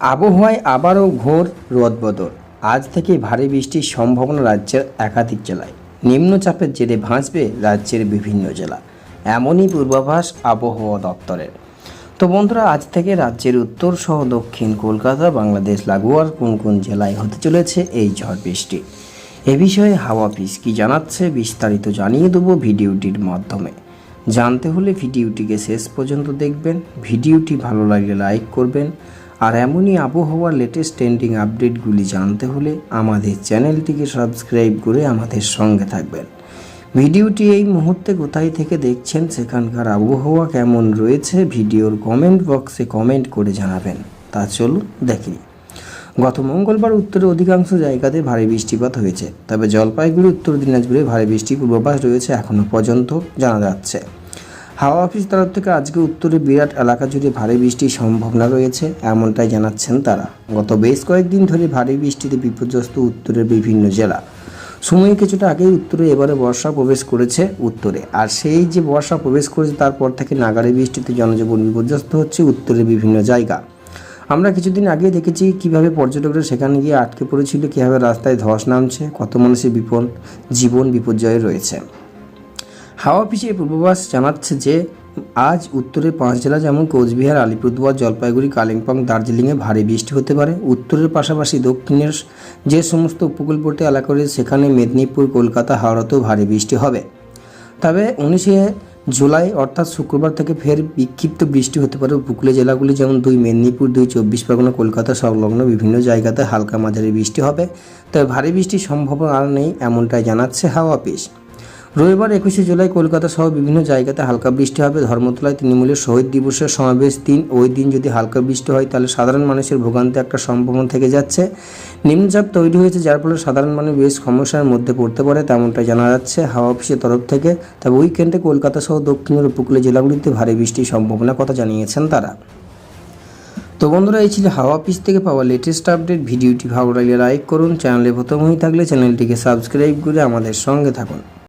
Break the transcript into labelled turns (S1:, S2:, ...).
S1: আবহাওয়ায় আবারও ঘোর রদবদল। আজ থেকে ভারী বৃষ্টির সম্ভাবনা রাজ্যের একাধিক জেলায়। নিম্নচাপের জেরে ভাঁজবে রাজ্যের বিভিন্ন জেলা। এমনই পূর্বাভাস আবহাওয়া দপ্তরের। তো বন্ধুরা, আজ থেকে রাজ্যের উত্তর সহ দক্ষিণ কলকাতা, বাংলাদেশ, লাগোয়ার কোন কোন জেলায় হতে চলেছে এই ঝড় বৃষ্টি? এ বিষয়ে হাওয়া পিস কি জানাচ্ছে বিস্তারিত জানিয়ে দেবো ভিডিওটির মাধ্যমে। জানতে হলে ভিডিওটিকে শেষ পর্যন্ত দেখবেন। ভিডিওটি ভালো লাগলে লাইক করবেন। আর এমনই আবহাওয়ার লেটেস্ট ট্রেন্ডিং আপডেটগুলি জানতে হলে আমাদের চ্যানেলটিকে সাবস্ক্রাইব করে আমাদের সঙ্গে থাকবেন। ভিডিওটি এই মুহূর্তে কোথায় থেকে দেখছেন সেখানকার আবহাওয়া কেমন রয়েছে ভিডিওর কমেন্ট বক্সে কমেন্ট করে জানাবেন। তা চলুন দেখি। গত মঙ্গলবার উত্তরে অধিকাংশ জায়গাতে ভারী বৃষ্টিপাত হয়েছে, তবে জলপাইগুড়ি, উত্তর দিনাজপুরে ভারী বৃষ্টির পূর্বাভাস রয়েছে এখনও পর্যন্ত জানা যাচ্ছে। হাওয়া অফিস তরফ থেকে আজকে উত্তরে বিরাট এলাকা জুড়ে ভারী বৃষ্টির সম্ভাবনা রয়েছে, এমনটাই জানাচ্ছেন তারা। গত বেশ কয়েকদিন ধরে ভারী বৃষ্টিতে বিপর্যস্ত উত্তরের বিভিন্ন জেলা। সময় কিছুটা আগেই উত্তরে এবারে বর্ষা প্রবেশ করেছে উত্তরে। আর সেই যে বর্ষা প্রবেশ করেছে, তারপর থেকে নাগারে বৃষ্টিতে জনজীবন বিপর্যস্ত হচ্ছে উত্তরের বিভিন্ন জায়গা। আমরা কিছুদিন আগে দেখেছি কীভাবে পর্যটকরা সেখানে গিয়ে আটকে পড়েছিল, কীভাবে রাস্তায় ধস নামছে, কত মানুষের বিপদ, জীবন বিপর্যয়ে রয়েছে। হাওয়া অফিসের পূর্বাভাস জানাচ্ছে যে, আজ উত্তরের পাঁচ জেলা যেমন কোচবিহার, আলিপুরদুয়ার, জলপাইগুড়ি, কালিম্পং, দার্জিলিংয়ে ভারী বৃষ্টি হতে পারে। উত্তরের পাশাপাশি দক্ষিণের যে সমস্ত উপকূলবর্তী এলাকা রয়েছে, সেখানে মেদিনীপুর, কলকাতা, হাওড়াতেও ভারী বৃষ্টি হবে। তবে উনিশে জুলাই, অর্থাৎ শুক্রবার থেকে ফের বিক্ষিপ্ত বৃষ্টি হতে পারে। উপকূলীয় জেলাগুলি যেমন দুই মেদিনীপুর, দুই চব্বিশ পরগনা, কলকাতা সংলগ্ন বিভিন্ন জায়গাতে হালকা মাঝারি বৃষ্টি হবে। তবে ভারী বৃষ্টির সম্ভাবনা আর নেই, এমনটাই জানাচ্ছে হাওয়া অফিস। রবিবার একুশে জুলাই কলকাতা সহ বিভিন্ন জায়গাতে হালকা বৃষ্টি হবে। ধর্মতলায় তৃণমূলের শহীদ দিবসের সমাবেশ দিন। ওই দিন যদি হালকা বৃষ্টি হয়, তাহলে সাধারণ মানুষের ভোগান্তি একটা সম্ভাবনা থেকে যাচ্ছে। নিম্নচাপ তৈরি হয়েছে, যার ফলে সাধারণ মানুষ বেশ সমস্যার মধ্যে পড়তে পারে তেমনটা জানা যাচ্ছে হাওয়া অফিসের তরফ থেকে। তবে উইকেন্ডে কলকাতা সহ দক্ষিণের উপকূলীয় জেলাগুলিতে ভারী বৃষ্টির সম্ভাবনার কথা জানিয়েছেন তারা। তো বন্ধুরা, এই ছিল হাওয়া অফিস থেকে পাওয়া লেটেস্ট আপডেট ভিডিওটি ভালো লাগলে লাইক করুন চ্যানেলে প্রথম হয়ে থাকলে চ্যানেলটিকে সাবস্ক্রাইব করে আমাদের সঙ্গে থাকুন।